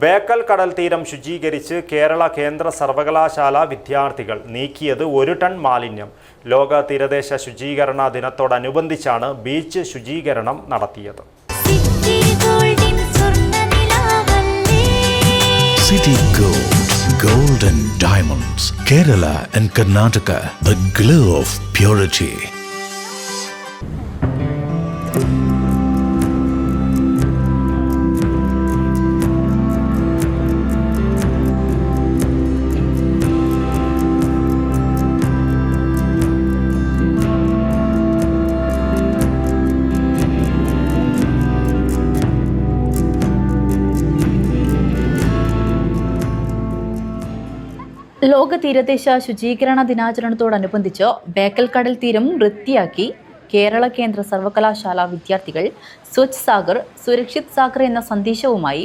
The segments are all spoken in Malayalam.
ബേക്കൽ കടൽ തീരം ശുചീകരിച്ച് കേരള കേന്ദ്ര സർവകലാശാല വിദ്യാർത്ഥികൾ നീക്കിയത് ഒരു ടൺ മാലിന്യം. ലോക തീരദേശ ശുചീകരണ ദിനത്തോടനുബന്ധിച്ചാണ് ബീച്ച് ശുചീകരണം നടത്തിയത്. City Goldin diamonds City Gold, Karnataka and Diamonds, Kerala and Karnataka, the glow of purity. ലോക തീരദേശ ശുചീകരണ ദിനാചരണത്തോടനുബന്ധിച്ച് ബേക്കൽ കടൽ തീരം വൃത്തിയാക്കി കേരള കേന്ദ്ര സർവകലാശാല വിദ്യാർത്ഥികൾ സ്വച്ഛ് സാഗർ സുരക്ഷിത് സാഗർ എന്ന സന്ദേശവുമായി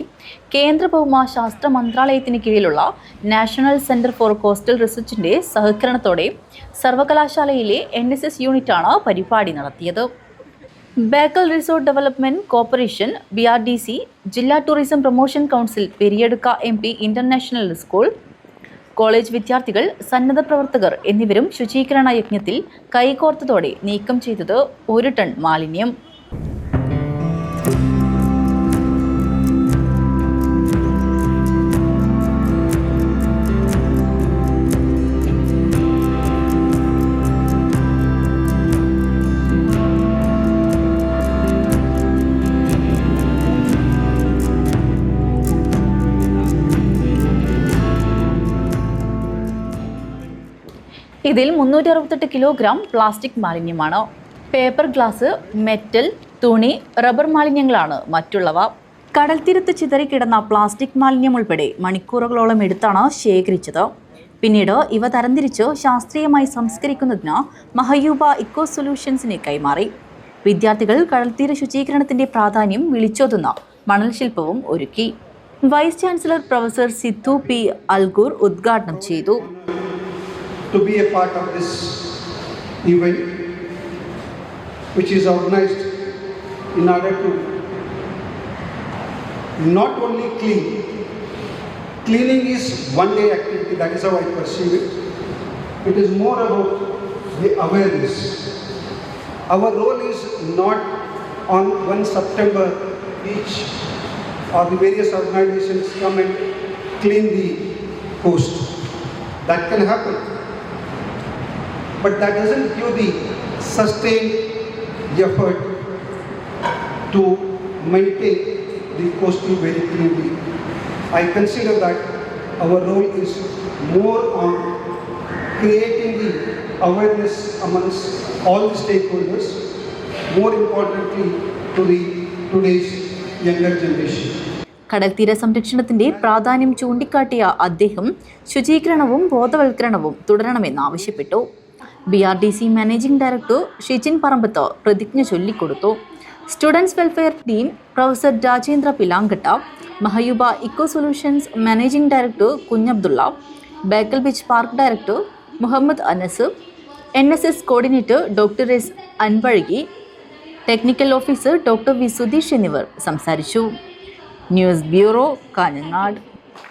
കേന്ദ്ര ഭൗമ ശാസ്ത്ര മന്ത്രാലയത്തിന് കീഴിലുള്ള നാഷണൽ സെന്റർ ഫോർ കോസ്റ്റൽ റിസർച്ചിന്റെ സഹകരണത്തോടെ സർവകലാശാലയിലെ എൻ എസ് എസ് യൂണിറ്റാണ് പരിപാടി നടത്തിയത്. Bekal resort development corporation B R D C ജില്ലാ tourism promotion council Periyadukka M P international school college വിദ്യാർത്ഥികൾ സന്നദ്ധ പ്രവർത്തകർ എന്നിവരും ശുചീകരണ യജ്ഞത്തിൽ കൈകോർത്തതോടെ നീക്കം ചെയ്തത് ഒരു ടൺ മാലിന്യം. ഇതിൽ മുന്നൂറ്റി അറുപത്തെട്ട് കിലോഗ്രാം പ്ലാസ്റ്റിക് മാലിന്യമാണ്. പേപ്പർ ഗ്ലാസ് മെറ്റൽ തുണി റബ്ബർ മാലിന്യങ്ങളാണ് മറ്റുള്ളവ. കടൽത്തീരത്ത് ചിതറിക്കിടന്ന പ്ലാസ്റ്റിക് മാലിന്യം ഉൾപ്പെടെ മണിക്കൂറുകളോളം എടുത്താണ് ശേഖരിച്ചത്. പിന്നീട് ഇവ തരംതിരിച്ച് ശാസ്ത്രീയമായി സംസ്കരിക്കുന്നതിന് മഹയൂബ ഇക്കോ സൊല്യൂഷൻസിനെ കൈമാറി. വിദ്യാർത്ഥികൾ കടൽത്തീര ശുചീകരണത്തിന്റെ പ്രാധാന്യം വിളിച്ചോതുന്ന മണൽ ശില്പവും ഒരുക്കി. Vice chancellor professor Siddhu P Alagur ഉദ്ഘാടനം ചെയ്തു. To be a part of this event, which is organized in order to not only clean, cleaning is one day activity, that is how I perceive it. It is more about the awareness. Our role is not on 1 September each or the various organizations come and clean the coast. That can happen but that doesn't give the sustained effort to maintain the coastal very cleanly. I consider that our role is more on creating the awareness amongst all the stakeholders, more importantly to the today's younger generation. കടൽത്തീര സംരക്ഷണത്തിന്റെ പ്രാധാന്യം ചൂണ്ടിക്കാട്ടിയ അദ്ദേഹം ശുചീകരണവും ബോധവൽക്കരണവും തുടരണമെന്ന് ആവശ്യപ്പെട്ടു B R D C managing director Shijin Parambath പ്രതിജ്ഞ ചൊല്ലിക്കൊടുത്തു. Students welfare team professor Rajendra Pilankatta Mahayuba eco solutions managing director Kunhabdulla Bekal beach park director Muhammad Anas N S S coordinator doctor S Anvazhaki technical officer doctor V Sudheesh എന്നിവർ സംസാരിച്ചു. News bureau Kanhangad